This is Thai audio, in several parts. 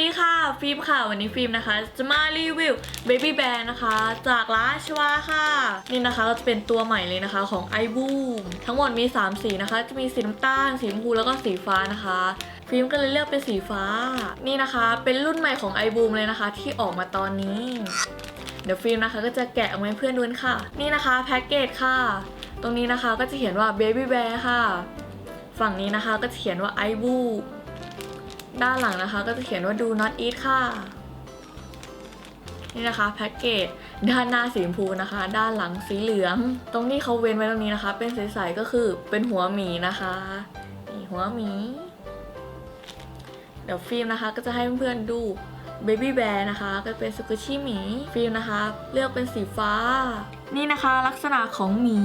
ดีค่ะฟิล์มค่ะวันนี้ฟิล์มนะคะ จะมารีวิว Baby Bear นะคะ จากร้านชวาค่ะ นี่นะคะก็จะเป็นตัวใหม่เลยนะคะของ i b o o m ทั้งหมดมี 3 สีนะคะ จะมีสีน้ำตาลสีชมพูแล้วก็สีฟ้านะคะ ฟิล์มก็เลยเลือกเป็นสีฟ้า นี่นะคะเป็นรุ่นใหม่ของ i b o o m เลยนะคะ ที่ออกมาตอนนี้ เดี๋ยวฟิล์มนะคะก็จะแกะออกมาให้เพื่อนดูนค่ะ นี่นะคะแพ็กเกจค่ะ ตรงนี้นะคะก็จะเขียนว่า Baby Bear ค่ะ ฝั่งนี้นะคะก็จะเขียนว่า i b o o ด้านหลังนะคะก็จะเขียนว่า do not eat ค่ะ นี่นะคะแพ็กเกจด้านหน้าสีชมพูนะคะ ด้านหลังสีเหลือง ตรงที่เขาเว้นไว้ตรงนี้นะคะ เป็นใสๆก็คือเป็นหัวหมีนะคะนี่หัวหมี เดี๋ยวฟิล์มนะคะก็จะให้เพื่อนๆดู Baby Bear นะคะ ก็เป็นสกุชี่หมีฟิล์มนะคะ เลือกเป็นสีฟ้า นี่นะคะลักษณะของหมี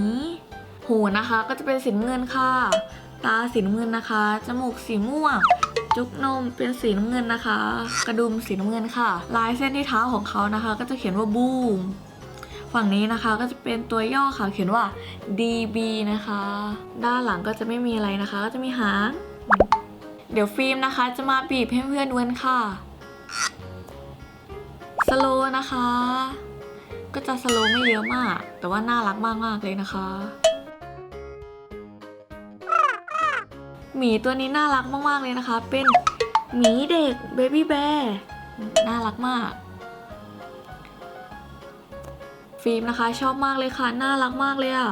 หูนะคะก็จะเป็นสีเงินค่ะ ตาสีเงินนะคะ จมูกสีม่วง จุกนมเป็นสีน้ำเงินนะคะ กระดุมสีน้ำเงินค่ะ ลายเส้นที่เท้าของเขานะคะ ก็จะเขียนว่าบูมฝั่งนี้นะคะก็จะเป็นตัวย่อค่ะเขียนว่า DB นะคะ ด้านหลังก็จะไม่มีอะไรนะคะ ก็จะมีหาง เดี๋ยวฟิล์มนะคะ จะมาบีบให้เพื่อนดูกันค่ะสโลนะคะ ก็จะสโลไม่เยอะมาก แต่ว่าน่ารักมากๆเลยนะคะ หมีตัวนี้น่ารักมาก ๆ เลยนะคะ เป็นหมีเด็กเบบี้แบร์น่ารักมาก ฟิล์มนะคะชอบมากเลยค่ะ น่ารักมากเลยอะ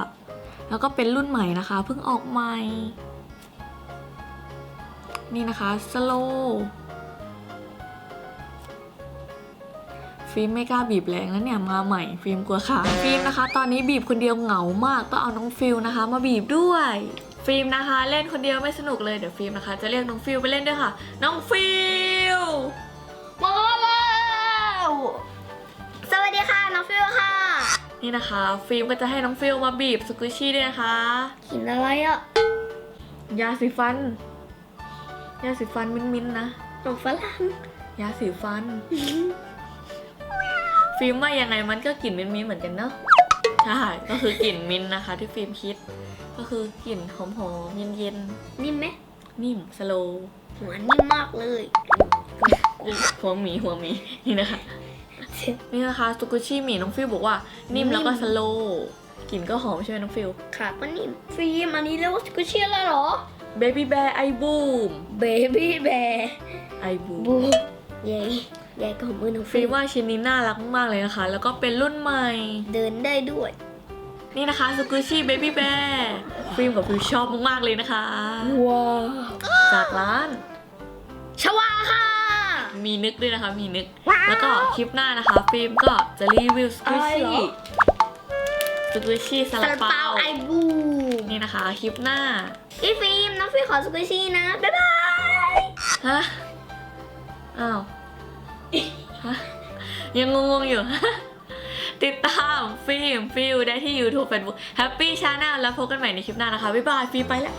แล้วก็เป็นรุ่นใหม่นะคะ เพิ่งออกใหม่ นี่นะคะสโลฟิล์มไม่กล้าบีบแรงแล้วเนี่ยมาใหม่ฟิล์มกลัวขาฟิล์มนะคะ ตอนนี้บีบคนเดียวเหงามากต้องเอาน้องฟิลนะคะ มาบีบด้วย ฟิล์มนะคะ เล่นคนเดียวไม่สนุกเลยเดี๋ยวฟิล์มนะคะ จะเรียกน้องฟิลไปเล่นด้วยค่ะ น้องฟิลมาแล้วสวัสดีค่ะน้องฟิวค่ะ นี่นะคะ ฟิล์มก็จะให้น้องฟิลมาบีบสกุชชี่ด้วยนะคะกินอะไรอะยาสีฟัน ยาสีฟันมิ้นๆนะหนมฝรั่งยาสีฟัน ฟิล์มว่ายังไงมันก็กลิ่นมิ้นๆเหมือนกันเนาะใช่ก็คือกลิ่นมิ้นท์นะคะ ที่ฟิล์มคิด ก็คือกลิ่นหอมๆเย็นนิ่มไหมๆนิ่มสโลว์หัวนิ่มมากเลยหัวหมีหัวหมีนี่นะคะ นี่นะคะสกุชี่หมีน้องฟิลบอกว่า นิ่มแล้วก็สโลว์กลิ่นก็หอมใช่ไหมน้องฟิลขาก็นิ่มฟิล์มอันนี้เรียกว่าสกุชชี่แล้วเหรอเบบี้แบร์ไอบูมเบบี้แบร์ไอบูมบูใหญ่ใหญ่กว่ามือน้องฟิฟิล์ล์มมว่าชิ้นนี้น่ารักมากเลยนะคะ แล้วก็เป็นรุ่นใหม่ เดินได้ด้วย นี่นะคะสกุชี่เบบี้แบร์ฟิล์มกับฟิลชอบมากๆเลยนะคะ ว้าวจากร้าน ชวาค่ะ มีนึกด้วยนะคะ มีนึก แล้วก็คลิปหน้านะคะ ฟิล์มก็จะรีวิวสกูชี่สกูชี่ซาซาลาลาเปาเปาไอบูนี่นะคะ คลิปหน้าพี่ฟิล์มน้องฟิล์มขอสกุชชี่นะ บ๊ายบาย ฮะอ้าวฮะยังงงๆอยู่ ติดตามฟิล์มฟิลได้ที่ YouTube Facebook Happy Channel แล้วพบกันใหม่ในคลิปหน้านะคะ บ๊ายบายฟิล์มไปแล้ว